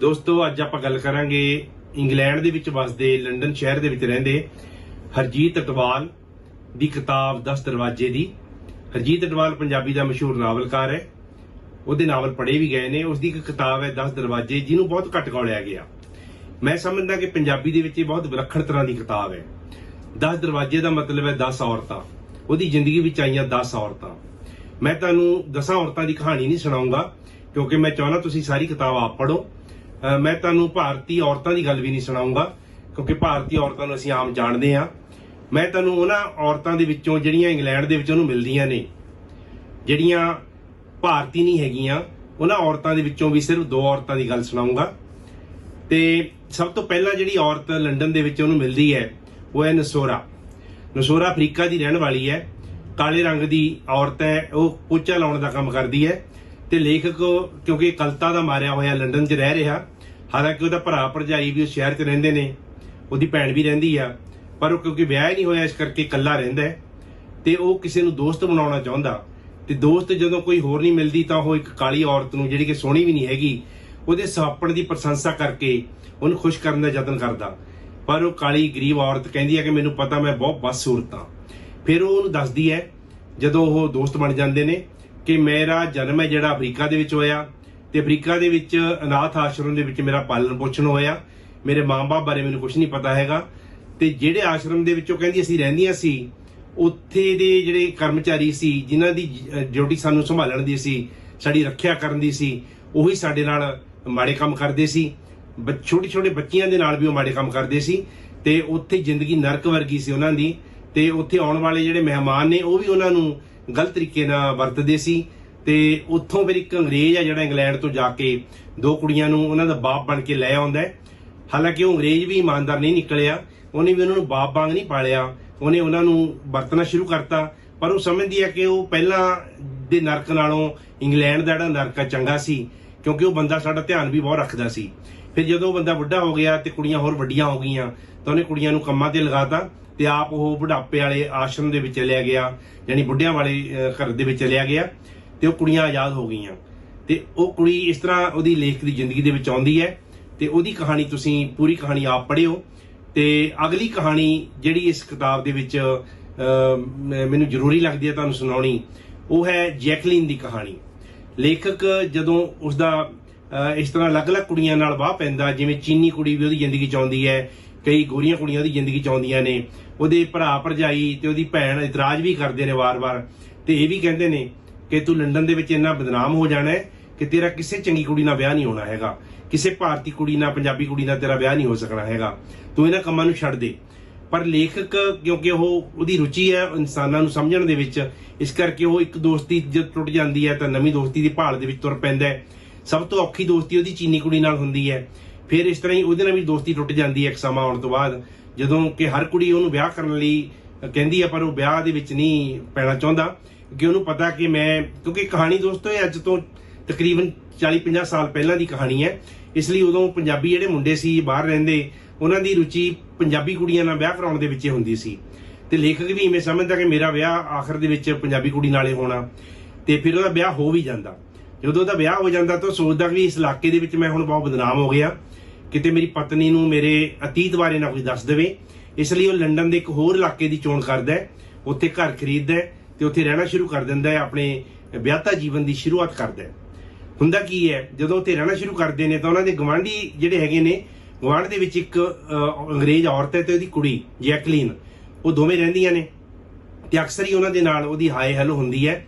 ਦੋਸਤੋ, ਅੱਜ ਆਪਾਂ ਗੱਲ ਕਰਾਂਗੇ ਇੰਗਲੈਂਡ ਦੇ ਵਿੱਚ ਵਸਦੇ, ਲੰਡਨ ਸ਼ਹਿਰ ਦੇ ਵਿੱਚ ਰਹਿੰਦੇ ਹਰਜੀਤ ਅਟਵਾਲ ਦੀ ਕਿਤਾਬ 10 ਦਰਵਾਜ਼ੇ ਦੀ। ਹਰਜੀਤ ਅਟਵਾਲ ਪੰਜਾਬੀ ਦਾ ਮਸ਼ਹੂਰ ਨਾਵਲਕਾਰ ਹੈ। ਉਹਦੇ ਨਾਵਲ ਪੜ੍ਹੇ ਵੀ ਗਏ ਨੇ। ਉਸ ਦੀ ਇੱਕ ਕਿਤਾਬ ਹੈ 10 ਦਰਵਾਜ਼ੇ, ਜਿਹਨੂੰ ਬਹੁਤ ਘੱਟ ਗੌਲਿਆ ਗਿਆ। ਮੈਂ ਸਮਝਦਾ ਕਿ ਪੰਜਾਬੀ ਦੇ ਵਿੱਚ ਇਹ ਬਹੁਤ ਵਿਲੱਖਣ ਤਰ੍ਹਾਂ ਦੀ ਕਿਤਾਬ ਹੈ। 10 ਦਰਵਾਜ਼ੇ ਦਾ ਮਤਲਬ ਹੈ 10 ਔਰਤਾਂ। ਉਹਦੀ ਜ਼ਿੰਦਗੀ ਵਿੱਚ ਆਈਆਂ 10 ਔਰਤਾਂ। ਮੈਂ ਤੁਹਾਨੂੰ 10 ਔਰਤਾਂ ਦੀ ਕਹਾਣੀ ਨਹੀਂ ਸੁਣਾਉਂਗਾ, ਕਿਉਂਕਿ ਮੈਂ ਚਾਹੁੰਦਾ ਤੁਸੀਂ ਸਾਰੀ ਕਿਤਾਬ ਆਪ ਪੜੋ ਮੈਂ ਤੁਹਾਨੂੰ ਭਾਰਤੀ ਔਰਤਾਂ ਦੀ ਗੱਲ ਵੀ ਨਹੀਂ ਸੁਣਾਉਂਗਾ, ਕਿਉਂਕਿ ਭਾਰਤੀ ਔਰਤਾਂ ਨੂੰ ਅਸੀਂ ਆਮ ਜਾਣਦੇ ਹਾਂ। ਮੈਂ ਤੁਹਾਨੂੰ ਉਹਨਾਂ ਔਰਤਾਂ ਦੇ ਵਿੱਚੋਂ ਜਿਹੜੀਆਂ ਇੰਗਲੈਂਡ ਦੇ ਵਿੱਚ ਉਹਨੂੰ ਮਿਲਦੀਆਂ ਨੇ, ਜਿਹੜੀਆਂ ਭਾਰਤੀ ਨਹੀਂ ਹੈਗੀਆਂ, ਉਹਨਾਂ ਔਰਤਾਂ ਦੇ ਵਿੱਚੋਂ ਵੀ ਸਿਰਫ ਦੋ ਔਰਤਾਂ ਦੀ ਗੱਲ ਸੁਣਾਉਂਗਾ। ਤੇ ਸਭ ਤੋਂ ਪਹਿਲਾਂ ਜਿਹੜੀ ਔਰਤ ਲੰਡਨ ਦੇ ਵਿੱਚ ਉਹਨੂੰ ਮਿਲਦੀ ਹੈ, ਉਹ ਹੈ ਨਸੋਰਾ। ਨਸੋਰਾ ਅਫਰੀਕਾ ਦੀ ਰਹਿਣ ਵਾਲੀ ਹੈ। ਕਾਲੇ ਰੰਗ ਦੀ ਔਰਤ ਹੈ, ਉਹ ਪੋਚਾ ਲਾਉਣ ਦਾ ਕੰਮ ਕਰਦੀ ਹੈ। ਤੇ ਲੇਖਕ, ਕਿਉਂਕਿ ਕਲਤਾ ਦਾ ਮਾਰਿਆ ਹੋਇਆ ਲੰਡਨ 'ਚ ਰਹਿ ਰਿਹਾ ਹਾਲਾਂਕਿ ਉਹਦਾ ਭਰਾ ਭਰਜਾਈ ਵੀ ਉਸ ਸ਼ਹਿਰ 'ਚ ਰਹਿੰਦੇ ਨੇ, ਉਹਦੀ ਭੈਣ ਵੀ ਰਹਿੰਦੀ ਆ, ਪਰ ਉਹ ਕਿਉਂਕਿ ਵਿਆਹ ਹੀ ਨਹੀਂ ਹੋਇਆ ਇਸ ਕਰਕੇ ਇਕੱਲਾ ਰਹਿੰਦਾ ਹੈ, ਤੇ ਉਹ ਕਿਸੇ ਨੂੰ ਦੋਸਤ ਬਣਾਉਣਾ ਚਾਹੁੰਦਾ, ਤੇ ਦੋਸਤ ਜਦੋਂ ਕੋਈ ਹੋਰ ਨਹੀਂ ਮਿਲਦੀ ਤਾਂ ਉਹ ਇੱਕ ਕਾਲੀ ਔਰਤ ਨੂੰ ਜਿਹੜੀ ਕਿ ਸੋਹਣੀ ਵੀ ਨਹੀਂ ਹੈਗੀ, ਉਹਦੇ ਸਾਪਣ ਦੀ ਪ੍ਰਸ਼ੰਸਾ ਕਰਕੇ ਉਹਨੂੰ ਖੁਸ਼ ਕਰਨ ਦਾ ਯਤਨ ਕਰਦਾ, ਪਰ ਉਹ ਕਾਲੀ ਗਰੀਬ ਔਰਤ ਕਹਿੰਦੀ ਹੈ ਕਿ ਮੈਨੂੰ ਪਤਾ ਮੈਂ ਬਹੁਤ ਬਦਸੂਰਤ ਹਾਂ। ਫਿਰ ਉਹ ਉਹਨੂੰ ਦੱਸਦੀ ਹੈ, ਜਦੋਂ ਉਹ ਦੋਸਤ ਬਣ ਜਾਂਦੇ ਨੇ, ਕਿ ਮੇਰਾ ਜਨਮ ਹੈ ਜਿਹੜਾ ਅਫਰੀਕਾ ਦੇ ਵਿੱਚ ਹੋਇਆ ਤੇ ਅਫਰੀਕਾ ਦੇ ਵਿੱਚ ਅਨਾਥ ਆਸ਼ਰਮ ਦੇ ਵਿੱਚ ਮੇਰਾ ਪਾਲਣ ਪੋਸ਼ਣ ਹੋਇਆ। ਮੇਰੇ ਮਾਂ-ਬਾਪ ਬਾਰੇ ਮੈਨੂੰ ਕੁਝ ਨਹੀਂ ਪਤਾ ਹੈਗਾ। ਤੇ ਜਿਹੜੇ ਆਸ਼ਰਮ ਦੇ ਵਿੱਚੋਂ ਕਹਿੰਦੀ ਅਸੀਂ ਰਹਿੰਦੀਆਂ ਸੀ, ਉੱਥੇ ਦੇ ਜਿਹੜੇ ਕਰਮਚਾਰੀ ਸੀ, ਜਿਨ੍ਹਾਂ ਦੀ ਡਿਊਟੀ ਸਾਨੂੰ ਸੰਭਾਲਣ ਦੀ ਸੀ, ਸਾਡੀ ਰੱਖਿਆ ਕਰਨ ਦੀ ਸੀ, ਉਹੀ ਸਾਡੇ ਨਾਲ ਮਾੜੇ ਕੰਮ ਕਰਦੇ ਸੀ। ਛੋਟੇ ਛੋਟੇ ਬੱਚਿਆਂ ਦੇ ਨਾਲ ਵੀ ਉਹ ਮਾੜੇ ਕੰਮ ਕਰਦੇ ਸੀ। ਤੇ ਉੱਥੇ ਜ਼ਿੰਦਗੀ ਨਰਕ ਵਰਗੀ ਸੀ ਉਹਨਾਂ ਦੀ। ਤੇ ਉੱਥੇ ਆਉਣ ਵਾਲੇ ਜਿਹੜੇ ਮਹਿਮਾਨ ਨੇ, ਉਹ ਵੀ ਉਹਨਾਂ ਨੂੰ ਗਲਤ ਤਰੀਕੇ ਨਾਲ ਵਰਤਦੇ ਸੀ। ਤੇ ਉੱਥੋਂ ਫਿਰ ਇੱਕ ਅੰਗਰੇਜ਼ ਆ ਜਿਹੜਾ ਇੰਗਲੈਂਡ ਤੋਂ ਜਾ ਕੇ ਦੋ ਕੁੜੀਆਂ ਨੂੰ ਉਹਨਾਂ ਦਾ ਬਾਪ ਬਣ ਕੇ ਲੈ ਆਉਂਦਾ ਹੈ। ਹਾਲਾਂਕਿ ਉਹ ਅੰਗਰੇਜ਼ ਵੀ ਇਮਾਨਦਾਰ ਨਹੀਂ ਨਿਕਲਿਆ। ਉਹਨੇ ਵੀ ਉਹਨਾਂ ਨੂੰ ਬਾਪ ਵਾਂਗ ਨਹੀਂ ਪਾਲਿਆ। ਉਹਨੇ ਉਹਨਾਂ ਨੂੰ ਵਰਤਣਾ ਸ਼ੁਰੂ ਕਰਤਾ। ਪਰ ਉਹ ਸਮਝਦੀ ਹੈ ਕਿ ਉਹ ਪਹਿਲਾਂ ਦੇ ਨਰਕ ਨਾਲੋਂ ਇੰਗਲੈਂਡ ਦਾ ਜਿਹੜਾ ਨਰਕ ਆ ਚੰਗਾ ਸੀ, ਕਿਉਂਕਿ ਉਹ ਬੰਦਾ ਸਾਡਾ ਧਿਆਨ ਵੀ ਬਹੁਤ ਰੱਖਦਾ ਸੀ। ਫਿਰ ਜਦੋਂ ਉਹ ਬੰਦਾ ਵੱਡਾ ਹੋ ਗਿਆ ਤੇ ਕੁੜੀਆਂ ਹੋਰ ਵੱਡੀਆਂ ਹੋ ਗਈਆਂ, ਤਾਂ ਉਹਨੇ ਕੁੜੀਆਂ ਨੂੰ ਕੰਮਾਂ ਤੇ ਲਗਾਤਾ ਤੇ ਆਪ ਉਹ ਬੁਢਾਪੇ ਵਾਲੇ ਆਸ਼ਰਮ ਦੇ ਵਿੱਚ ਚਲਿਆ ਗਿਆ, ਯਾਨੀ ਬੁੱਢਿਆਂ ਵਾਲੇ ਘਰ ਦੇ ਵਿੱਚ ਚਲਿਆ ਗਿਆ। ਤੇ ਉਹ ਕੁੜੀਆਂ ਆਜ਼ਾਦ ਹੋ ਗਈਆਂ। ਤੇ ਉਹ ਕੁੜੀ ਇਸ ਤਰ੍ਹਾਂ ਉਹਦੀ ਲੇਖ ਦੀ ਜ਼ਿੰਦਗੀ ਦੇ ਵਿੱਚ ਆਉਂਦੀ ਹੈ ਤੇ ਉਹਦੀ ਕਹਾਣੀ ਤੁਸੀਂ ਪੂਰੀ ਕਹਾਣੀ ਆਪ ਪੜ੍ਹਿਓ। ਤੇ ਅਗਲੀ ਕਹਾਣੀ ਜਿਹੜੀ ਇਸ ਕਿਤਾਬ ਦੇ ਵਿੱਚ ਮੈਨੂੰ ਜ਼ਰੂਰੀ ਲੱਗਦੀ ਹੈ ਤੁਹਾਨੂੰ ਸੁਣਾਉਣੀ, ਉਹ ਹੈ ਜੈਕਲਿਨ ਦੀ ਕਹਾਣੀ। ਲੇਖਕ ਜਦੋਂ ਉਸ ਦਾ ਇਸ ਤਰ੍ਹਾਂ ਅਲੱਗ-ਅਲੱਗ ਕੁੜੀਆਂ ਨਾਲ ਵਾਹ ਪੈਂਦਾ, ਜਿਵੇਂ ਚੀਨੀ ਕੁੜੀ ਵੀ ਉਹਦੀ ਜ਼ਿੰਦਗੀ ਚ ਆਉਂਦੀ ਹੈ, ਕਈ ਗੋਰੀਆਂ ਕੁੜੀਆਂ ਉਹਦੀ ਜ਼ਿੰਦਗੀ ਚ ਆਉਂਦੀਆਂ ਨੇ, ਉਹਦੇ ਭਰਾ ਭਰਜਾਈ ਤੇ ਉਹਦੀ ਭੈਣ ਇਤਰਾਜ਼ ਵੀ ਕਰਦੇ ਨੇ ਵਾਰ-ਵਾਰ। ਤੇ ਇਹ ਵੀ ਕਹਿੰਦੇ ਨੇ ਕਿ ਤੂੰ ਲੰਡਨ ਦੇ ਵਿੱਚ ਇੰਨਾ ਬਦਨਾਮ ਹੋ ਜਾਣਾ ਹੈ ਕਿ ਤੇਰਾ ਕਿਸੇ ਚੰਗੀ ਕੁੜੀ ਨਾਲ ਵਿਆਹ ਨਹੀਂ ਹੋਣਾ ਹੈਗਾ। ਕਿਸੇ ਭਾਰਤੀ ਕੁੜੀ ਨਾਲ, ਪੰਜਾਬੀ ਕੁੜੀ ਨਾਲ ਤੇਰਾ ਵਿਆਹ ਨਹੀਂ ਹੋ ਸਕਣਾ ਹੈਗਾ। ਤੂੰ ਇਹਨਾਂ ਕੰਮਾਂ ਨੂੰ ਛੱਡ ਦੇ। ਪਰ ਲੇਖਕ, ਕਿਉਂਕਿ ਉਹ ਉਹਦੀ ਰੁਚੀ ਹੈ ਇਨਸਾਨਾਂ ਨੂੰ ਸਮਝਣ ਦੇ ਵਿੱਚ, ਇਸ ਕਰਕੇ ਉਹ ਇੱਕ ਦੋਸਤੀ ਜਦ ਟੁੱਟ ਜਾਂਦੀ ਹੈ ਤਾਂ ਨਵੀਂ ਦੋਸਤੀ ਦੀ ਭਾਲ ਦੇ ਵਿੱਚ ਤੁਰ ਪੈਂਦਾ ਹੈ। ਸਭ ਤੋਂ ਔਖੀ ਦੋਸਤੀ ਉਹਦੀ ਚੀਨੀ ਕੁੜੀ ਨਾਲ ਹੁੰਦੀ ਹੈ। ਫਿਰ ਇਸ ਤਰ੍ਹਾਂ ਹੀ ਉਹਦੇ ਨਾਲ ਵੀ ਦੋਸਤੀ ਟੁੱਟ ਜਾਂਦੀ ਹੈ ਇੱਕ ਸਮਾਂ ਆਉਣ ਤੋਂ ਬਾਅਦ, ਜਦੋਂ ਕਿ ਹਰ ਕੁੜੀ ਉਹਨੂੰ ਵਿਆਹ ਕਰਨ ਲਈ ਕਹਿੰਦੀ ਹੈ, ਪਰ ਉਹ ਵਿਆਹ ਦੇ ਵਿੱਚ ਨਹੀਂ ਪੈਣਾ ਚਾਹੁੰਦਾ। ਕਿ ਉਹਨੂੰ ਪਤਾ ਕਿ ਮੈਂ, ਕਿਉਂਕਿ ਕਹਾਣੀ ਦੋਸਤੋ ਇਹ ਅੱਜ ਤੋਂ ਤਕਰੀਬਨ 40-50 ਸਾਲ ਪਹਿਲਾਂ ਦੀ ਕਹਾਣੀ ਹੈ। ਇਸ ਲਈ ਉਦੋਂ ਪੰਜਾਬੀ ਜਿਹੜੇ ਮੁੰਡੇ ਸੀ, ਬਾਹਰ ਰਹਿੰਦੇ, ਉਹਨਾਂ ਦੀ ਰੁਚੀ ਪੰਜਾਬੀ ਕੁੜੀਆਂ ਨਾਲ ਵਿਆਹ ਕਰਾਉਣ ਦੇ ਵਿੱਚ ਹੁੰਦੀ ਸੀ। ਤੇ ਲੇਖਕ ਵੀ ਇਵੇਂ ਸਮਝਦਾ ਕਿ ਮੇਰਾ ਵਿਆਹ ਆਖਰ ਦੇ ਵਿੱਚ ਪੰਜਾਬੀ ਕੁੜੀ ਨਾਲੇ ਹੋਣਾ ਤੇ ਫਿਰ ਉਹਦਾ ਵਿਆਹ ਹੋ ਵੀ ਜਾਂਦਾ। ਜਦੋਂ ਉਹਦਾ ਵਿਆਹ ਹੋ ਜਾਂਦਾ ਤਾਂ ਉਹ ਸੋਚਦਾ ਕਿ ਇਸ ਇਲਾਕੇ ਦੇ ਵਿੱਚ ਮੈਂ ਹੁਣ ਬਹੁਤ ਬਦਨਾਮ ਹੋ ਗਿਆ। ਕਿਤੇ ਮੇਰੀ ਪਤਨੀ ਨੂੰ ਮੇਰੇ ਅਤੀਤ ਬਾਰੇ ਨਾ ਕੋਈ ਦੱਸ ਦੇਵੇ। ਇਸ ਲਈ ਉਹ ਲੰਡਨ ਦੇ ਇੱਕ ਹੋਰ ਇਲਾਕੇ ਦੀ ਚੋਣ ਕਰਦਾ ਹੈ। ਉੱਥੇ ਘਰ ਖਰੀਦਦਾ ਹੈ। ਤੇ ਉੱਥੇ ਰਹਿਣਾ ਸ਼ੁਰੂ ਕਰ ਦਿੰਦਾ ਹੈ, ਆਪਣੇ ਵਿਆਹਤਾ ਜੀਵਨ ਦੀ ਸ਼ੁਰੂਆਤ ਕਰਦਾ ਹੈ। ਹੁੰਦਾ ਕੀ ਹੈ, ਜਦੋਂ ਉੱਥੇ ਰਹਿਣਾ ਸ਼ੁਰੂ ਕਰਦੇ ਨੇ ਤਾਂ ਉਹਨਾਂ ਦੇ ਗਵਾਂਢੀ ਜਿਹੜੇ ਹੈਗੇ ਨੇ ਗਵਾਂਢ ਦੇ ਵਿੱਚ ਇੱਕ ਅੰਗਰੇਜ਼ ਔਰਤ ਹੈ ਤੇ ਉਹਦੀ ਕੁੜੀ, ਜੈਕਲੀਨ, ਉਹ ਦੋਵੇਂ ਰਹਿੰਦੀਆਂ ਨੇ। ਤੇ ਅਕਸਰ ਹੀ ਉਹਨਾਂ ਦੇ ਨਾਲ ਉਹਦੀ ਹਾਏ ਹੈਲੋ ਹੁੰਦੀ ਹੈ।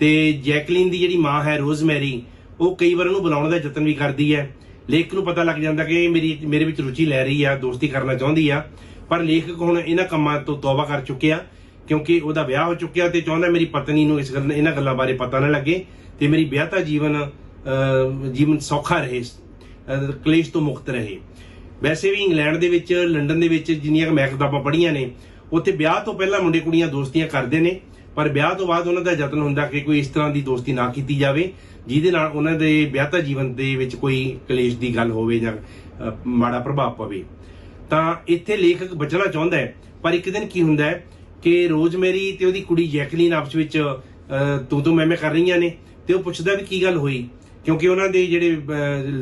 ਤੇ ਜੈਕਲੀਨ ਦੀ ਜਿਹੜੀ ਮਾਂ ਹੈ, ਰੋਜ਼ਮੈਰੀ, ਉਹ ਕਈ ਵਾਰ ਉਹਨੂੰ ਬੁਲਾਉਣ ਦਾ ਯਤਨ ਵੀ ਕਰਦੀ ਹੈ। ਲੇਖਕ ਨੂੰ ਪਤਾ ਲੱਗ ਜਾਂਦਾ ਕਿ ਮੇਰੀ, ਮੇਰੇ ਵਿੱਚ ਰੁਚੀ ਲੈ ਰਹੀ ਆ, ਦੋਸਤੀ ਕਰਨਾ ਚਾਹੁੰਦੀ ਆ। ਪਰ ਲੇਖਕ ਹੁਣ ਇਹਨਾਂ ਕੰਮਾਂ ਤੋਂ ਤੌਬਾ ਕਰ ਚੁੱਕਿਆ। ਕਿਉਂਕਿ ਉਹਦਾ ਵਿਆਹ ਹੋ ਚੁੱਕਿਆ ਤੇ ਚਾਹੁੰਦਾ ਮੇਰੀ ਪਤਨੀ ਨੂੰ ਇਸ ਗੱਲ ਇਹਨਾਂ ਗੱਲਾਂ ਬਾਰੇ ਪਤਾ ਨਾ ਲੱਗੇ ਤੇ ਮੇਰੀ ਵਿਆਹਤਾ ਜੀਵਨ ਜੀਵਨ ਸੌਖਾ ਰਹੇ ਕਲੇਸ਼ ਤੋਂ ਮੁਕਤ ਰਹੇ। ਵੈਸੇ ਵੀ ਇੰਗਲੈਂਡ ਦੇ ਵਿੱਚ, ਲੰਡਨ ਦੇ ਵਿੱਚ ਜਿੰਨੀਆਂ ਕੁ ਮੈਂ ਕਿਤਾਬਾਂ ਪੜ੍ਹੀਆਂ ਨੇ, ਉੱਥੇ ਵਿਆਹ ਤੋਂ ਪਹਿਲਾਂ ਮੁੰਡੇ ਕੁੜੀਆਂ ਦੋਸਤੀਆਂ ਕਰਦੇ ਨੇ, ਪਰ ਵਿਆਹ ਤੋਂ ਬਾਅਦ ਉਹਨਾਂ ਦਾ ਯਤਨ ਹੁੰਦਾ ਕਿ ਕੋਈ ਇਸ ਤਰ੍ਹਾਂ ਦੀ ਦੋਸਤੀ ਨਾ ਕੀਤੀ ਜਾਵੇ, ਜਿਹਦੇ ਨਾਲ ਉਹਨਾਂ ਦੇ ਵਿਆਹਤਾ ਜੀਵਨ ਦੇ ਵਿੱਚ ਕੋਈ ਕਲੇਸ਼ ਦੀ ਗੱਲ ਹੋਵੇ ਜਾਂ ਮਾੜਾ ਪ੍ਰਭਾਵ ਪਵੇ। ਤਾਂ ਇੱਥੇ ਲੇਖਕ ਬਚਣਾ ਚਾਹੁੰਦਾ ਹੈ, ਪਰ ਇੱਕ ਦਿਨ ਕੀ ਹੁੰਦਾ ਹੈ ਕਿ ਰੋਜ਼ਮੇਰੀ ਤੇ ਉਹਦੀ ਕੁੜੀ ਜੈਕਲੀਨ ਆਪਸ ਵਿੱਚ ਤੂੰ ਤੂੰ ਮੈਂ ਮੈਂ ਕਰ ਰਹੀਆਂ ਨੇ ਤੇ ਉਹ ਪੁੱਛਦਾ ਵੀ ਕੀ ਗੱਲ ਹੋਈ? ਕਿਉਂਕਿ ਉਹਨਾਂ ਦੇ ਜਿਹੜੇ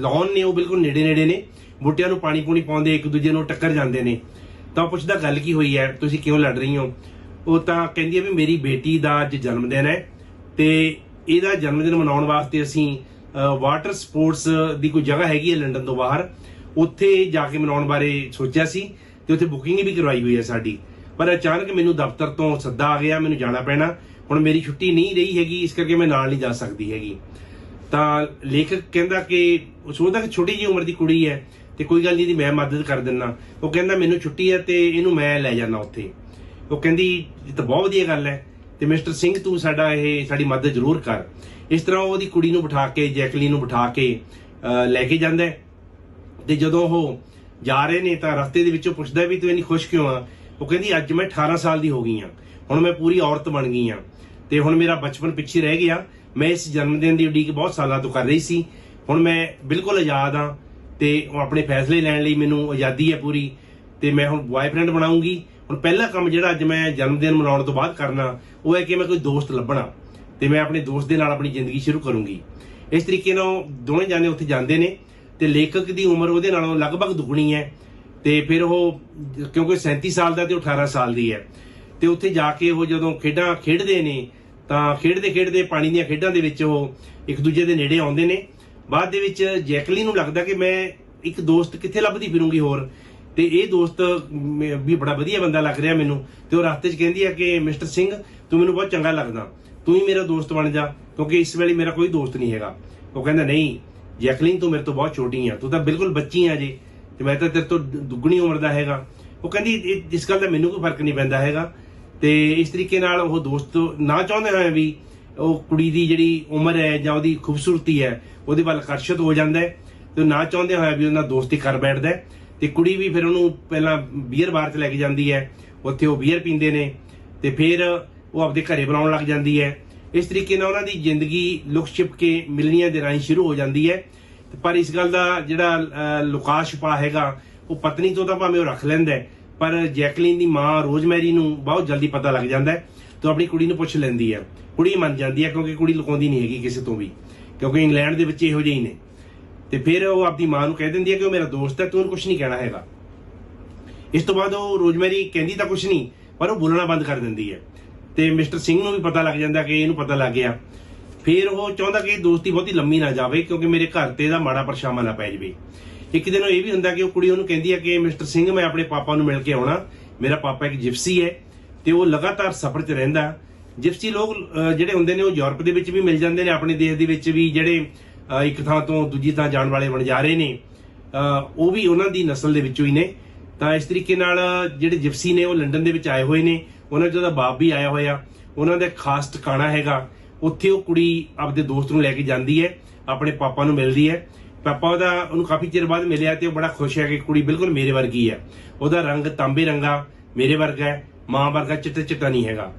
ਲੌਨ ਨੇ ਉਹ ਬਿਲਕੁਲ ਨੇੜੇ ਨੇੜੇ ਨੇ, ਬੂਟਿਆਂ ਨੂੰ ਪਾਣੀ ਪੂਣੀ ਪਾਉਂਦੇ ਇੱਕ ਦੂਜੇ ਨੂੰ ਟੱਕਰ ਜਾਂਦੇ ਨੇ। ਤਾਂ ਉਹ ਪੁੱਛਦਾ, ਗੱਲ ਕੀ ਹੋਈ ਹੈ? ਤੁਸੀਂ ਕਿਉਂ ਲੜ ਰਹੀ ਹੋ? ਉਹ ਤਾਂ ਕਹਿੰਦੀ ਹੈ ਵੀ ਮੇਰੀ ਬੇਟੀ ਦਾ ਅੱਜ ਜਨਮ ਦਿਨ ਹੈ ਤੇ ਇਹਦਾ ਜਨਮ ਦਿਨ ਮਨਾਉਣ ਵਾਸਤੇ ਅਸੀਂ ਵਾਟਰ ਸਪੋਰਟਸ ਦੀ ਕੋਈ ਜਗ੍ਹਾ ਹੈਗੀ ਹੈ ਲੰਡਨ ਤੋਂ ਬਾਹਰ। ਉੱਥੇ ਜਾ ਕੇ ਮਨਾਉਣ ਬਾਰੇ ਸੋਚਿਆ ਸੀ ਤੇ ਉੱਥੇ ਬੁਕਿੰਗ ਵੀ ਕਰਵਾਈ ਹੋਈ ਹੈ ਸਾਡੀ। ਪਰ ਅਚਾਨਕ ਮੈਨੂੰ ਦਫ਼ਤਰ ਤੋਂ ਸੱਦਾ ਆ ਗਿਆ, ਮੈਨੂੰ ਜਾਣਾ ਪੈਣਾ। ਹੁਣ ਮੇਰੀ ਛੁੱਟੀ ਨਹੀਂ ਰਹੀ ਹੈਗੀ, ਇਸ ਕਰਕੇ ਮੈਂ ਨਾਲ ਨਹੀਂ ਜਾ ਸਕਦੀ ਹੈਗੀ। ਤਾਂ ਲੇਖਕ ਕਹਿੰਦਾ ਕਿ, ਉਹ ਸੋਚਦਾ ਕਿ ਛੋਟੀ ਜਿਹੀ ਉਮਰ ਦੀ ਕੁੜੀ ਹੈ ਤੇ ਕੋਈ ਗੱਲ ਨਹੀਂ ਦੀ ਮੈਂ ਮਦਦ ਕਰ ਦਿੰਨਾ। ਉਹ ਕਹਿੰਦਾ ਮੈਨੂੰ ਛੁੱਟੀ ਹੈ ਤੇ ਇਹਨੂੰ ਮੈਂ ਲੈ ਜਾਣਾ ਉੱਥੇ। ਉਹ ਕਹਿੰਦੀ, ਇਹ ਤਾਂ ਬਹੁਤ ਵਧੀਆ ਗੱਲ ਹੈ ਤੇ ਮਿਸਟਰ ਸਿੰਘ ਤੂੰ ਸਾਡਾ ਇਹ, ਸਾਡੀ ਮਦਦ ਜ਼ਰੂਰ ਕਰ। ਇਸ ਤਰ੍ਹਾਂ ਉਹਦੀ ਕੁੜੀ ਨੂੰ ਬਿਠਾ ਕੇ, ਜੈਕਲੀਨ ਨੂੰ ਬਿਠਾ ਕੇ ਲੈ ਕੇ ਜਾਂਦਾ ਹੈ। ਤੇ ਜਦੋਂ ਉਹ ਜਾ ਰਹੇ ਨੇ ਤਾਂ ਰਸਤੇ ਦੇ ਵਿੱਚੋਂ ਪੁੱਛਦਾ ਵੀ ਤੂੰ ਇੰਨੀ ਖੁਸ਼ ਕਿਉਂ ਆ? ਉਹ ਕਹਿੰਦੀ, ਅੱਜ ਮੈਂ 18 ਸਾਲ ਦੀ ਹੋ ਗਈ ਆ। ਹੁਣ ਮੈਂ ਪੂਰੀ ਔਰਤ ਬਣ ਗਈ ਆ। ਤੇ ਹੁਣ ਮੇਰਾ ਬਚਪਨ ਪਿੱਛੇ ਰਹਿ ਗਿਆ। ਮੈਂ ਇਸ ਜਨਮ ਦਿਨ ਦੀ ਉਡੀਕ ਬਹੁਤ ਸਾਲਾਂ ਤੋਂ ਕਰ ਰਹੀ ਸੀ। ਹੁਣ ਮੈਂ ਬਿਲਕੁਲ ਆਜ਼ਾਦ ਆ ਤੇ ਆਪਣੇ ਫੈਸਲੇ ਲੈਣ ਲਈ ਮੈਨੂੰ ਆਜ਼ਾਦੀ ਹੈ ਪੂਰੀ। ਤੇ ਮੈਂ ਹੁਣ ਬॉयਫ੍ਰੈਂਡ ਬਣਾਉਂਗੀ। ਹੁਣ ਪਹਿਲਾ ਕੰਮ ਜਿਹੜਾ ਅੱਜ ਮੈਂ ਜਨਮ ਦਿਨ ਮਨਾਉਣ ਤੋਂ ਬਾਅਦ ਕਰਨਾ, ਉਹ ਹੈ ਕਿ ਮੈਂ ਕੋਈ ਦੋਸਤ ਲੱਭਣਾ। ਤੇ ਮੈਂ ਆਪਣੇ ਦੋਸਤ ਦੇ ਨਾਲ ਆਪਣੀ ਜ਼ਿੰਦਗੀ ਸ਼ੁਰੂ ਕਰੂੰਗੀ। ਇਸ ਤਰੀਕੇ ਨਾਲ ਉਹ ਦੋਵੇਂ ਜਾਣੇ ਉੱਥੇ ਜਾਂਦੇ ਨੇ ਤੇ ਲੇਖਕ ਦੀ ਉਮਰ ਉਹਦੇ ਨਾਲੋਂ ਲਗਭਗ ਦੁੱਗਣੀ ਹੈ। ਤੇ ਫਿਰ ਉਹ, ਕਿਉਂਕਿ 37 ਸਾਲ ਦਾ ਤੇ ਉਹ 18 ਸਾਲ ਦੀ ਹੈ। ਤੇ ਉੱਥੇ ਜਾ ਕੇ ਉਹ ਜਦੋਂ ਖੇਡਾਂ ਖੇਡਦੇ ਨੇ, ਤਾਂ ਖੇਡਦੇ ਖੇਡਦੇ ਪਾਣੀ ਦੀਆਂ ਖੇਡਾਂ ਦੇ ਵਿੱਚ ਉਹ ਇੱਕ ਦੂਜੇ ਦੇ ਨੇੜੇ ਆਉਂਦੇ ਨੇ। ਬਾਅਦ ਦੇ ਵਿੱਚ ਜੈਕਲੀ ਨੂੰ ਲੱਗਦਾ ਕਿ ਮੈਂ ਇੱਕ ਦੋਸਤ ਕਿੱਥੇ ਲੱਭਦੀ ਫਿਰੂੰਗੀ ਹੋਰ। ਤੇ ਇਹ ਦੋਸਤ ਮ- ਵੀ ਬੜਾ ਵਧੀਆ ਬੰਦਾ ਲੱਗ ਰਿਹਾ ਮੈਨੂੰ। ਤੇ ਉਹ ਰਸਤੇ 'ਚ ਕਹਿੰਦੀ ਹੈ ਕਿ, ਮਿਸਟਰ ਸਿੰਘ, ਤੂੰ ਮੈਨੂੰ ਬਹੁਤ ਚੰਗਾ ਲੱਗਦਾ। ਤੂੰ ਹੀ ਮੇਰਾ ਦੋਸਤ ਬਣ ਜਾ, ਕਿਉਂਕਿ ਇਸ ਵੇਲੇ ਮੇਰਾ ਕੋਈ ਦੋਸਤ ਨਹੀਂ ਹੈਗਾ। ਉਹ ਕਹਿੰਦਾ, ਨਹੀਂ, ਜੈਕਲੀਨ, ਤੂੰ ਮੇਰੇ ਤੋਂ ਬਹੁਤ ਛੋਟੀ ਆ। ਤੂੰ ਤਾਂ ਬਿਲਕੁਲ ਬੱਚੀ ਆ ਜੇ। ਤੇ ਮੈਂ ਤਾਂ ਤੇਰੇ ਤੋਂ ਦੁੱਗਣੀ ਉਮਰ ਦਾ ਹੈਗਾ। ਉਹ ਕਹਿੰਦੀ, ਇਹ- ਇਸ ਗੱਲ ਦਾ ਮੈਨੂੰ ਕੋਈ ਫ਼ਰਕ ਨਹੀਂ ਪੈਂਦਾ ਹੈਗਾ। ਤੇ ਇਸ ਤਰੀਕੇ ਨਾਲ ਉਹ ਦੋਸਤ ਨਾ ਚਾਹੁੰਦੇ ਹੋਏ ਵੀ ਉਹ ਕੁੜੀ ਦੀ ਜਿਹੜੀ ਉਮਰ ਹੈ ਜਾਂ ਉਹਦੀ ਖੂਬਸੂਰਤੀ ਹੈ, ਉਹਦੇ ਵੱਲ ਆਕਰਸ਼ਿਤ ਹੋ ਜਾਂਦਾ ਹੈ ਤੇ ਨਾ ਚਾਹੁੰਦੇ ਹੋਏ ਵੀ ਉਹਨਾਂ ਦੋਸਤੀ ਕਰ ਬੈਠਦਾ ਹੈ। ਤੇ ਕੁੜੀ ਵੀ ਫਿਰ ਉਹਨੂੰ ਪਹਿਲਾਂ ਬੀਅਰ ਬਾਰ 'ਚ ਲੈ ਕੇ ਜਾਂਦੀ ਹੈ। ਉੱਥੇ ਉਹ ਬੀਅਰ ਪੀਂਦੇ ਨੇ ਤੇ ਫਿਰ ਉਹ ਆਪਦੇ ਘਰੇ ਬਣਾਉਣ ਲੱਗ ਜਾਂਦੀ ਹੈ। ਇਸ ਤਰੀਕੇ ਨਾਲ ਉਹਨਾਂ ਦੀ ਜ਼ਿੰਦਗੀ ਲੁਕ ਛਿਪ ਕੇ ਮਿਲਣੀਆਂ ਦੇ ਰਾਹੀਂ ਸ਼ੁਰੂ ਹੋ ਜਾਂਦੀ ਹੈ। ਪਰ ਇਸ ਗੱਲ ਦਾ ਜਿਹੜਾ ਲੁਕਾ ਛੁਪਾ ਹੈਗਾ, ਉਹ ਪਤਨੀ ਤੋਂ ਤਾਂ ਭਾਵੇਂ ਉਹ ਰੱਖ ਲੈਂਦਾ ਪਰ ਜੈਕਲੀਨ ਦੀ ਮਾਂ ਰੋਜ਼ਮੈਰੀ ਨੂੰ ਬਹੁਤ ਜਲਦੀ ਪਤਾ ਲੱਗ ਜਾਂਦਾ ਹੈ ਆਪਣੀ ਕੁੜੀ ਨੂੰ ਪੁੱਛ ਲੈਂਦੀ ਹੈ। ਕੁੜੀ ਮੰਨ ਜਾਂਦੀ ਹੈ ਕਿਉਂਕਿ ਕੁੜੀ ਲੁਕਾਉਂਦੀ ਨਹੀਂ ਹੈਗੀ ਕਿਸੇ ਤੋਂ ਵੀ, ਕਿਉਂਕਿ ਇੰਗਲੈਂਡ ਦੇ ਵਿੱਚ ਇਹੋ ਜਿਹੇ ਹੀ ਨੇ। ਤੇ ਫਿਰ ਉਹ ਆਪਣੀ ਮਾਂ ਨੂੰ ਕਹਿ ਦਿੰਦੀ ਹੈ ਕਿ ਉਹ ਮੇਰਾ ਦੋਸਤ ਹੈ, ਤੂੰ ਉਹਨੂੰ ਕੁਝ ਨਹੀਂ ਕਹਿਣਾ ਹੈਗਾ। ਇਸ ਤੋਂ ਬਾਅਦ ਉਹ ਰੋਜ਼ਮੈਰੀ ਕਹਿੰਦੀ ਤਾਂ ਕੁਝ ਨਹੀਂ, ਪਰ ਉਹ ਬੋਲਣਾ ਬੰਦ ਕਰ ਦਿੰਦੀ ਹੈ। ਤੇ ਮਿਸਟਰ ਸਿੰਘ ਨੂੰ ਵੀ ਪਤਾ ਲੱਗ ਜਾਂਦਾ ਕਿ ਇਹਨੂੰ ਪਤਾ ਲੱਗ ਗਿਆ। ਫਿਰ ਉਹ ਚਾਹੁੰਦਾ ਕਿ ਦੋਸਤੀ ਬਹੁਤੀ ਲੰਮੀ ਨਾ ਜਾਵੇ, ਕਿਉਂਕਿ ਮੇਰੇ ਘਰ ਤੇ ਇਹਦਾ ਮਾੜਾ ਪਰਛਾਵਾਂ ਨਾ ਪੈ ਜਾਵੇ। ਇੱਕ ਦਿਨ ਉਹ ਇਹ ਵੀ ਹੁੰਦਾ ਕਿ ਉਹ ਕੁੜੀ ਉਹਨੂੰ ਕਹਿੰਦੀ ਹੈ ਕਿ, ਮਿਸਟਰ ਸਿੰਘ, ਮੈਂ ਆਪਣੇ ਪਾਪਾ ਨੂੰ ਮਿਲ ਕੇ ਆਉਣਾ। ਮੇਰਾ ਪਾਪਾ ਇੱਕ ਜਿਪਸੀ ਹੈ ਤੇ ਉਹ ਲਗਾਤਾਰ ਸਫ਼ਰ 'ਚ ਰਹਿੰਦਾ। ਜਿਪਸੀ ਲੋਕ ਜਿਹੜੇ ਹੁੰਦੇ ਨੇ ਉਹ ਯੂਰਪ ਦੇ ਵਿੱਚ ਵੀ ਮਿਲ ਜਾਂਦੇ ਨੇ, ਆਪਣੇ ਦੇਸ਼ ਦੇ ਵਿੱਚ ਵੀ ਜਿਹੜੇ ਇੱਕ ਥਾਂ ਤੋਂ ਦੂਜੀ ਥਾਂ ਜਾਣ ਵਾਲੇ ਵਣਜਾਰੇ ਨੇ। ਉਹ ਵੀ ਉਹਨਾਂ ਦੀ ਨਸਲ ਦੇ ਵਿੱਚੋਂ ਹੀ ਨੇ। ਤਾਂ ਇਸ ਤਰੀਕੇ ਨਾਲ ਜਿਹੜੇ ਜਿਪਸੀ ਨੇ ਉਹ ਲੰਡਨ ਦੇ ਵਿੱਚ ਆਏ ਹੋਏ ਨੇ। ਉਹਨਾਂ ਦਾ ਬਾਪ ਵੀ ਆਇਆ ਹੋਇਆ। ਉਹਨਾਂ ਦਾ ਖਾਸ ਟਿਕਾਣਾ ਹੈਗਾ। ਉੱਥੇ ਉਹ ਕੁੜੀ ਆਪਦੇ ਦੋਸਤ ਨੂੰ ਲੈ ਕੇ ਜਾਂਦੀ ਹੈ, ਆਪਣੇ ਪਾਪਾ ਨੂੰ ਮਿਲਦੀ ਹੈ। ਪਾਪਾ ਉਹਦਾ, ਉਹਨੂੰ ਕਾਫੀ ਚਿਰ ਬਾਅਦ ਮਿਲਿਆ ਤੇ ਉਹ ਬੜਾ ਖੁਸ਼ ਹੈ ਕਿ ਕੁੜੀ ਬਿਲਕੁਲ ਮੇਰੇ ਵਰਗੀ ਹੈ। ਉਹਦਾ ਰੰਗ ਤਾਂਬੇ ਰੰਗਾ, ਮੇਰੇ ਵਰਗਾ ਹੈ, ਮਾਂ ਵਰਗਾ ਚਿੱਟਾ ਚਿੱਟਾ ਨਹੀਂ ਹੈਗਾ।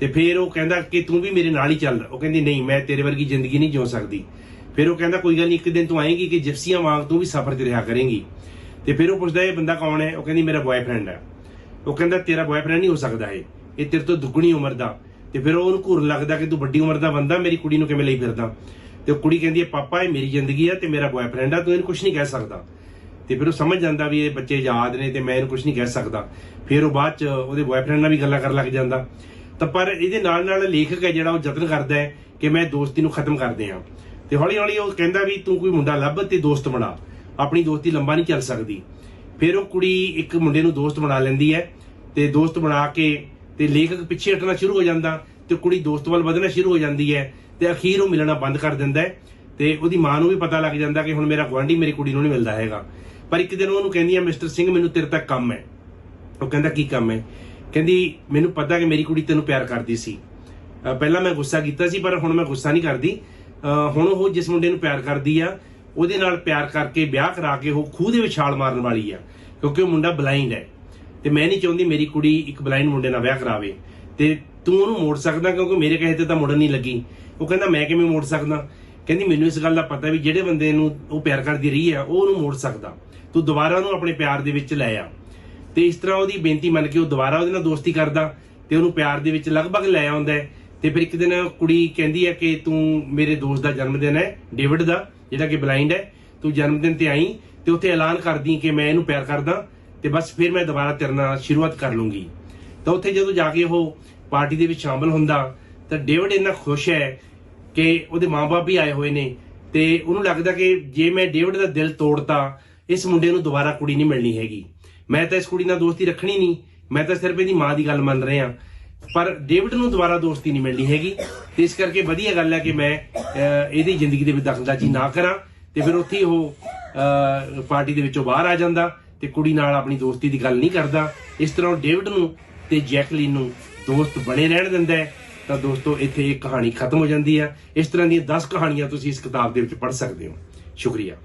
ਤੇ ਫਿਰ ਉਹ ਕਹਿੰਦਾ ਕਿ ਤੂੰ ਵੀ ਮੇਰੇ ਨਾਲ ਹੀ ਚੱਲ। ਉਹ ਕਹਿੰਦੀ, ਨਹੀਂ, ਮੈਂ ਤੇਰੇ ਵਰਗੀ ਜ਼ਿੰਦਗੀ ਨਹੀਂ ਜਿਉ ਸਕਦੀ। ਫਿਰ ਉਹ ਕਹਿੰਦਾ, ਕੋਈ ਗੱਲ ਨਹੀਂ, ਇੱਕ ਦਿਨ ਤੂੰ ਆਏਂਗੀ ਕਿ ਜਿਪਸੀਆਂ ਵਾਂਗ ਤੂੰ ਵੀ ਸਫ਼ਰ 'ਚ ਰਿਹਾ ਕਰੇਂਗੀ। ਤੇ ਫਿਰ ਉਹ ਪੁੱਛਦਾ, ਇਹ ਬੰਦਾ ਕੌਣ ਹੈ? ਉਹ ਕਹਿੰਦੀ, ਮੇਰਾ ਬॉयਫ੍ਰੈਂਡ ਹੈ। ਉਹ ਕਹਿੰਦਾ, ਤੇਰਾ ਬॉयਫ੍ਰੈਂਡ ਨਹੀਂ ਹੋ ਸਕਦਾ ਇਹ। ਇਹ ਤੇਰੇ ਤੋਂ ਦੁੱਗਣੀ ਉਮਰ ਦਾ। ਤੇ ਫਿਰ ਉਹਨੂੰ ਘੂਰ ਲੱਗਦਾ ਕਿ ਤੂੰ ਵੱਡੀ ਉਮਰ ਦਾ ਬੰਦਾ, ਮੇਰੀ ਕੁੜੀ ਨੂੰ ਕਿਵੇਂ ਲਈ ਫਿਰਦਾ? ਤੇ ਉਹ ਕੁੜੀ ਕਹਿੰਦੀ ਹੈ, ਪਾਪਾ, ਇਹ ਮੇਰੀ ਜ਼ਿੰਦਗੀ ਹੈ ਤੇ ਮੇਰਾ ਬॉयਫ੍ਰੈਂਡ ਆ ਤੂੰ ਇਹਨੂੰ ਕੁਝ ਨਹੀਂ ਕਹਿ ਸਕਦਾ। ਤੇ ਫਿਰ ਉਹ ਸਮਝ ਜਾਂਦਾ ਵੀ ਇਹ ਬੱਚੇ ਯਾਦ ਨੇ ਤੇ ਮੈਂ ਇਹਨੂੰ ਕੁਝ ਨਹੀਂ ਕਹਿ ਸਕਦਾ। ਫਿਰ ਉਹ ਬਾਅਦ ਚ ਉਹਦੇ ਬॉयਫ੍ਰੈਂਡ ਨਾਲ ਵੀ ਗੱਲਾਂ ਕਰਨ ਲੱਗ ਜਾਂਦਾ। ਤਾਂ ਪਰ ਇਹਦੇ ਨਾਲ ਨਾਲ ਲੇਖਕ ਹੈ ਜਿਹੜਾ ਉਹ ਯਤਨ ਕਰਦਾ ਹੈ ਕਿ ਮੈਂ ਦੋਸਤੀ ਨੂੰ ਖਤਮ ਕਰ ਦਿਆਂ। ਤੇ ਹੌਲੀ ਹੌਲੀ ਉਹ ਕਹਿੰਦਾ ਵੀ ਤੂੰ ਕੋਈ ਮੁੰਡਾ ਲੱਭ ਤੇ ਦੋਸਤ ਬਣਾ। ਆਪਣੀ ਦੋਸਤੀ ਲੰਬਾ ਨਹੀਂ ਚੱਲ ਸਕਦੀ। ਫਿਰ ਉਹ ਕੁੜੀ ਇੱਕ ਮੁੰਡੇ ਨੂੰ ਦੋਸਤ ਬਣਾ ਲੈਂਦੀ ਹੈ ਤੇ ਦੋਸਤ ਬਣਾ ਕੇ ਤੇ ਲੇਖਕ ਪਿੱਛੇ ਹਟਣਾ ਸ਼ੁਰੂ ਹੋ ਜਾਂਦਾ ਤੇ ਕੁੜੀ ਦੋਸਤ ਵੱਲ ਵਧਣਾ ਸ਼ੁਰੂ ਹੋ ਜਾਂਦੀ ਹੈ ਤੇ ਅਖੀਰ ਉਹ ਮਿਲਣਾ ਬੰਦ ਕਰ ਦਿੰਦਾ ਹੈ ਤੇ ਉਹਦੀ ਮਾਂ ਨੂੰ ਵੀ ਪਤਾ ਲੱਗ ਜਾਂਦਾ ਕਿ ਹੁਣ ਮੇਰਾ ਗੁਆਂਢੀ ਮੇਰੀ ਕੁੜੀ ਨੂੰ ਨਹੀਂ ਮਿਲਦਾ ਹੈਗਾ। ਪਰ ਇੱਕ ਦਿਨ ਉਹਨੂੰ ਕਹਿੰਦੀ ਹੈ ਮਿਸਟਰ ਸਿੰਘ, ਮੈਨੂੰ ਤੇਰੇ ਤੱਕ ਕੰਮ ਹੈ। ਉਹ ਕਹਿੰਦਾ, ਕੀ ਕੰਮ ਹੈ? ਕਹਿੰਦੀ, ਮੈਨੂੰ ਪਤਾ ਕਿ ਮੇਰੀ ਕੁੜੀ ਤੈਨੂੰ ਪਿਆਰ ਕਰਦੀ ਸੀ। ਪਹਿਲਾਂ ਮੈਂ ਗੁੱਸਾ ਕੀਤਾ ਸੀ, ਪਰ ਹੁਣ ਮੈਂ ਗੁੱਸਾ ਨਹੀਂ ਕਰਦੀ। ਹੁਣ ਉਹ ਜਿਸ ਮੁੰਡੇ ਨੂੰ ਪਿਆਰ ਕਰਦੀ ਆ, ਉਹਦੇ ਨਾਲ ਪਿਆਰ ਕਰਕੇ ਵਿਆਹ ਕਰਾ ਕੇ ਉਹ ਖੂਹ ਦੇ ਵਿੱਚ ਛਾਲ ਮਾਰਨ ਵਾਲੀ ਆ, ਕਿਉਂਕਿ ਉਹ ਮੁੰਡਾ ਬਲਾਈਂਡ ਹੈ। ਤੇ ਮੈਂ ਨਹੀਂ ਚਾਹੁੰਦੀ ਮੇਰੀ ਕੁੜੀ ਇੱਕ ਬਲਾਈਂਡ ਮੁੰਡੇ ਨਾਲ ਵਿਆਹ ਕਰਾਵੇ। ਤੇ ਤੂੰ ਉਹਨੂੰ ਮੋੜ ਸਕਦਾ ਕਿਉਂਕਿ ਮੇਰੇ ਕਹੇ ਤੇ ਤਾਂ ਮੁੜਨ ਨਹੀਂ ਲੱਗੀ। ਉਹ ਕਹਿੰਦਾ, ਮੈਂ ਕਿਵੇਂ ਮੋੜ ਸਕਦਾ? ਕਹਿੰਦੀ, ਮੈਨੂੰ ਇਸ ਗੱਲ ਦਾ ਪਤਾ ਵੀ ਜਿਹੜੇ ਬੰਦੇ ਨੂੰ ਉਹ ਪਿਆਰ ਕਰਦੀ ਰਹੀ ਆ, ਉਹ ਉਹਨੂੰ ਮੋੜ ਸਕਦਾ। ਤੂੰ ਦੁਬਾਰਾ ਉਹਨੂੰ ਆਪਣੇ ਪਿਆਰ ਦੇ ਵਿੱਚ ਲੈ ਆ। ਤੇ ਇਸ ਤਰ੍ਹਾਂ ਉਹਦੀ ਬੇਨਤੀ ਮੰਨ ਕੇ ਉਹ ਦੁਬਾਰਾ ਉਹਦੇ ਨਾਲ ਦੋਸਤੀ ਕਰਦਾ ਤੇ ਉਹਨੂੰ ਪਿਆਰ ਦੇ ਵਿੱਚ ਲਗਭਗ ਲੈ ਆਉਂਦਾ ਤੇ ਫਿਰ ਇੱਕ ਦਿਨ ਕੁੜੀ ਕਹਿੰਦੀ ਹੈ ਕਿ, ਤੂੰ ਮੇਰੇ ਦੋਸਤ ਦਾ ਜਨਮ ਦਿਨ ਹੈ, ਡੇਵਿਡ ਦਾ, ਜਿਹੜਾ ਕਿ ਬਲਾਈਂਡ ਹੈ। ਤੂੰ ਜਨਮ ਦਿਨ ਤੇ ਆਈ ਤੇ ਉੱਥੇ ਐਲਾਨ ਕਰਦੀ ਕਿ ਮੈਂ ਇਹਨੂੰ ਪਿਆਰ ਕਰਦਾ। ਤੇ ਬਸ ਫਿਰ ਮੈਂ ਦੁਬਾਰਾ ਤੇਰੇ ਨਾਲ ਸ਼ੁਰੂਆਤ ਕਰ ਲੂੰਗੀ। ਤਾਂ ਉੱਥੇ ਜਦੋਂ ਜਾ ਕੇ ਉਹ ਪਾਰਟੀ ਦੇ ਵਿੱਚ ਸ਼ਾਮਲ ਹੁੰਦਾ, ਤਾਂ ਡੇਵਿਡ ਇੰਨਾ ਖੁਸ਼ ਹੈ ਕਿ ਉਹਦੇ ਮਾਪੇ ਵੀ ਆਏ ਹੋਏ ਨੇ ਤੇ ਉਹਨੂੰ ਲੱਗਦਾ ਕਿ ਜੇ ਮੈਂ ਡੇਵਿਡ ਦਾ ਦਿਲ ਤੋੜਤਾ, ਇਸ ਮੁੰਡੇ ਨੂੰ ਦੁਬਾਰਾ ਕੁੜੀ ਨਹੀਂ ਮਿਲਣੀ ਹੈਗੀ। ਮੈਂ ਤਾਂ ਇਸ ਕੁੜੀ ਨਾਲ ਦੋਸਤੀ ਰੱਖਣੀ ਨਹੀਂ, ਮੈਂ ਤਾਂ ਸਿਰਫ ਇਹਦੀ ਮਾਂ ਦੀ ਗੱਲ ਮੰਨ ਰਿਹਾ। ਪਰ ਡੇਵਿਡ ਨੂੰ ਦੁਬਾਰਾ ਦੋਸਤੀ ਨਹੀਂ ਮਿਲਣੀ ਹੈਗੀ, ਤੇ ਇਸ ਕਰਕੇ ਵਧੀਆ ਗੱਲ ਹੈ ਕਿ ਮੈਂ ਇਹਦੀ ਜ਼ਿੰਦਗੀ ਦੇ ਵਿੱਚ ਦਖਲਦਾਜ਼ੀ ਨਾ ਕਰਾਂ ਤੇ ਫਿਰ ਉੱਥੇ ਹੀ ਉਹ ਪਾਰਟੀ ਦੇ ਵਿੱਚੋਂ ਬਾਹਰ ਆ ਜਾਂਦਾ। ਤੇ ਕੁੜੀ ਨਾਲ ਆਪਣੀ ਦੋਸਤੀ ਦੀ ਗੱਲ ਨਹੀਂ ਕਰਦਾ। ਇਸ ਤਰ੍ਹਾਂ ਉਹ ਡੇਵਿਡ ਨੂੰ ਤੇ ਜੈਕਲੀਨ ਨੂੰ ਦੋਸਤ ਬਣੇ ਰਹਿਣ ਦਿੰਦਾ ਹੈ। ਤਾਂ ਦੋਸਤੋ, ਇੱਥੇ ਇਹ ਕਹਾਣੀ ਖਤਮ ਹੋ ਜਾਂਦੀ ਹੈ। ਇਸ ਤਰ੍ਹਾਂ ਦੀਆਂ 10 ਕਹਾਣੀਆਂ ਤੁਸੀਂ ਇਸ ਕਿਤਾਬ ਦੇ ਵਿੱਚ ਪੜ੍ਹ ਸਕਦੇ ਹੋ। ਸ਼ੁਕਰੀਆ।